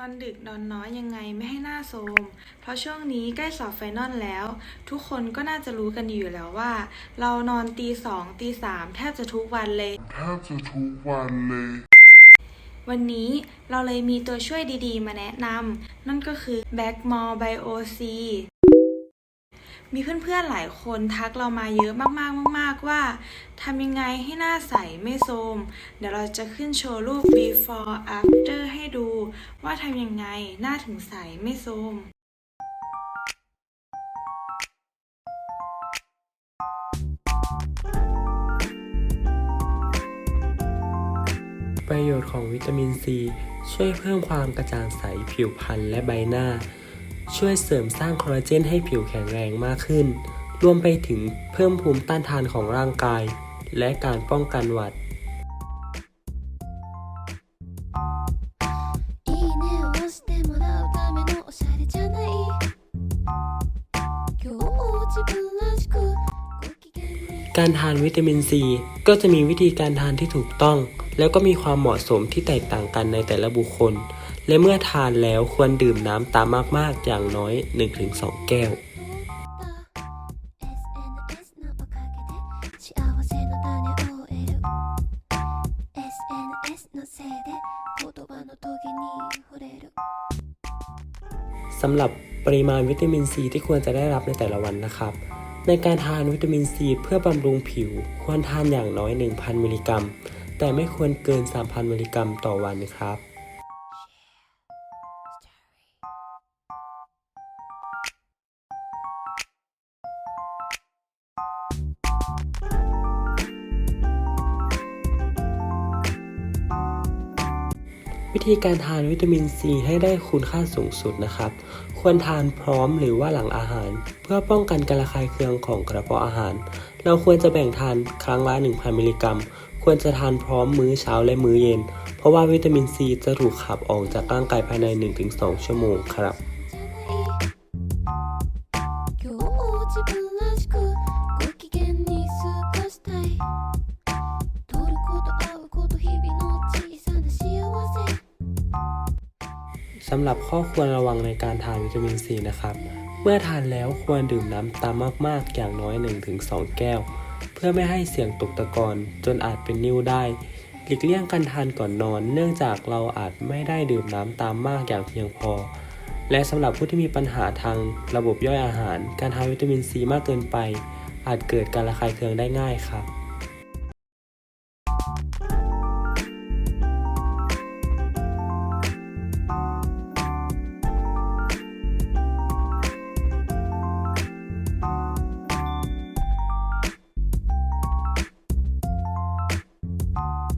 นอนดึกนอนน้อยยังไงไม่ให้หน้าโทรมเพราะช่วงนี้ใกล้สอบไฟนอลแล้ว ทุกคนก็น่าจะรู้กันอยู่แล้วว่า เรานอนตีสองตีสามแทบจะทุกวันเลย แทบจะทุกวันเลย วันนี้เราเลยมีตัวช่วยดีๆ มาแนะนำนั่นก็คือ b a c k m o r e Bio C มีเพื่อนๆหลายคนทักเรามาเยอะมากๆมาก ๆ ว่าทำยังไงให้หน้าใสไม่โทรมเดี๋ยวเราจะขึ้นโชว์รูป before after ให้ดู ว่าทำยังไงหน้าถึงใสไม่โทมประโยชน์ของวิตามินซี ช่วยเพิ่มความกระจ่างใสผิวพรรณและใบหน้า ช่วยเสริมสร้างคอลลาเจนให้ผิวแข็งแรงมากขึ้น รวมไปถึงเพิ่มภูมิต้านทานของร่างกาย และการป้องกันหวัด การทานวิตามินซีก็จะมีวิธีการทานที่ถูกต้อง แล้วก็มีความเหมาะสมที่แตกต่างกันในแต่ละบุคคล และเมื่อทานแล้วควรดื่มน้ำตามมากๆ อย่างน้อย 1-2 แก้ว SNS のおかげで幸せの種を得る SNS のせいで言葉の棘に触れる สำหรับปริมาณวิตามินซีที่ควรจะได้รับในแต่ละวันนะครับ ในการทานวิตามินซีเพื่อบำรุงผิว ควรทานอย่างน้อย 1,000 มิลลิกรัม แต่ไม่ควรเกิน 3,000 มิลลิกรัมต่อวันครับ วิธีการทานวิตามินซีให้ได้คุณค่าสูงสุดนะครับ ควรทานพร้อมหรือว่าหลังอาหาร เพื่อป้องกันการระคายเคืองของกระเพาะอาหาร เราควรจะแบ่งทานครั้งละ 1,000 มิลลิกรัม ควรจะทานพร้อมมื้อเช้าและมื้อเย็น เพราะว่าวิตามินซีจะถูกขับออกจากร่างกายภายใน 1-2 ชั่วโมงครับ สำหรับข้อควรระวังในการทานวิตามินซีนะครับ เมื่อทานแล้วควรดื่มน้ำตามมาก ๆ อย่างน้อย 1-2 แก้ว เพื่อไม่ให้เสี่ยงตกตะกอนจนอาจเป็นนิ่วได้หลีกเลี่ยงการทานก่อนนอน เนื่องจากเราอาจไม่ได้ดื่มน้ำตามมากอย่างเพียงพอ และสำหรับผู้ที่มีปัญหาทางระบบย่อยอาหาร การทานวิตามินซีมากเกินไป อาจเกิดการระคายเคืองได้ง่ายครับ